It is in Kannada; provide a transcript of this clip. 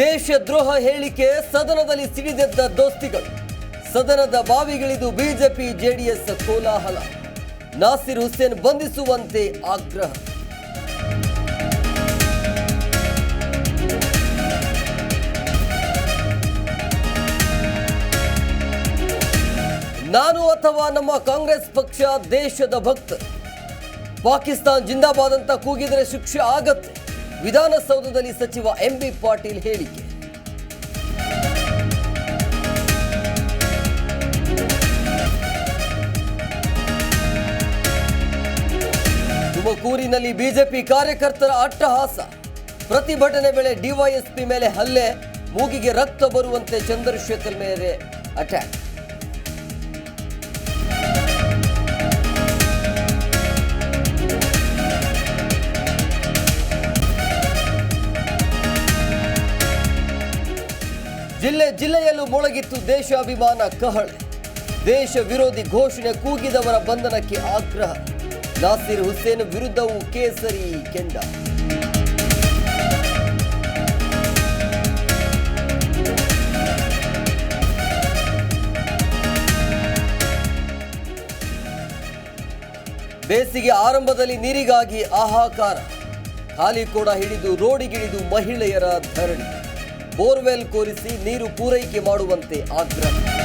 ದೇಶದ್ರೋಹ ಹೇಳಿಕೆ ಸದನದಲ್ಲಿ ಸಿಡಿದೆದ್ದ ದೋಸ್ತಿಗಳು. ಸದನದ ಬಾವಿಗಿಳಿದು ಬಿಜೆಪಿ, ಜೆಡಿಎಸ್ ಕೋಲಾಹಲ. ನಾಸಿರ್ ಹುಸೇನ್ ಬಂಧಿಸುವಂತೆ ಆಗ್ರಹ. ನಾನು ಅಥವಾ ನಮ್ಮ ಕಾಂಗ್ರೆಸ್ ಪಕ್ಷ ದೇಶದ ಭಕ್ತ ಪಾಕಿಸ್ತಾನ್ ಜಿಂದಾಬಾದ್ ಅಂತ ಕೂಗಿದರೆ ಶಿಕ್ಷೆ ಆಗತ್ತೆ. ವಿಧಾನಸೌಧದಲ್ಲಿ ಸಚಿವ ಎಂಬಿ ಪಾಟೀಲ್ ಹೇಳಿಕೆ. ತುಮಕೂರಿನಲ್ಲಿ ಬಿಜೆಪಿ ಕಾರ್ಯಕರ್ತರ ಅಟ್ಟಹಾಸ. ಪ್ರತಿಭಟನೆ ವೇಳೆ ಡಿವೈಎಸ್ಪಿ ಮೇಲೆ ಹಲ್ಲೆ, ಮೂಗಿಗೆ ರಕ್ತ ಬರುವಂತೆ ಚಂದ್ರಶೇಖರ್ ಮೇಲೆ ಅಟ್ಯಾಕ್. ಜಿಲ್ಲೆ ಜಿಲ್ಲೆಯಲ್ಲೂ ಮೊಳಗಿತ್ತು ದೇಶಾಭಿಮಾನ ಕಹಳೆ. ದೇಶ ವಿರೋಧಿ ಘೋಷಣೆ ಕೂಗಿದವರ ಬಂಧನಕ್ಕೆ ಆಗ್ರಹ. ನಾಸಿರ್ ಹುಸೇನ್ ವಿರುದ್ಧವೂ ಕೇಸರಿ ಕೆಂಡ. ಬೇಸಿಗೆ ಆರಂಭದಲ್ಲಿ ನೀರಿಗಾಗಿ ಆಹಾಕಾರ ಖಾಲಿ ಕೂಡ ಹಿಡಿದು ರೋಡಿಗಿಳಿದು ಮಹಿಳೆಯರ ಧರಣಿ. ಬೋರ್ವೆಲ್ ಕೋರಿಸಿ ನೀರು ಪೂರೈಕೆ ಮಾಡುವಂತೆ ಆಗ್ರಹ.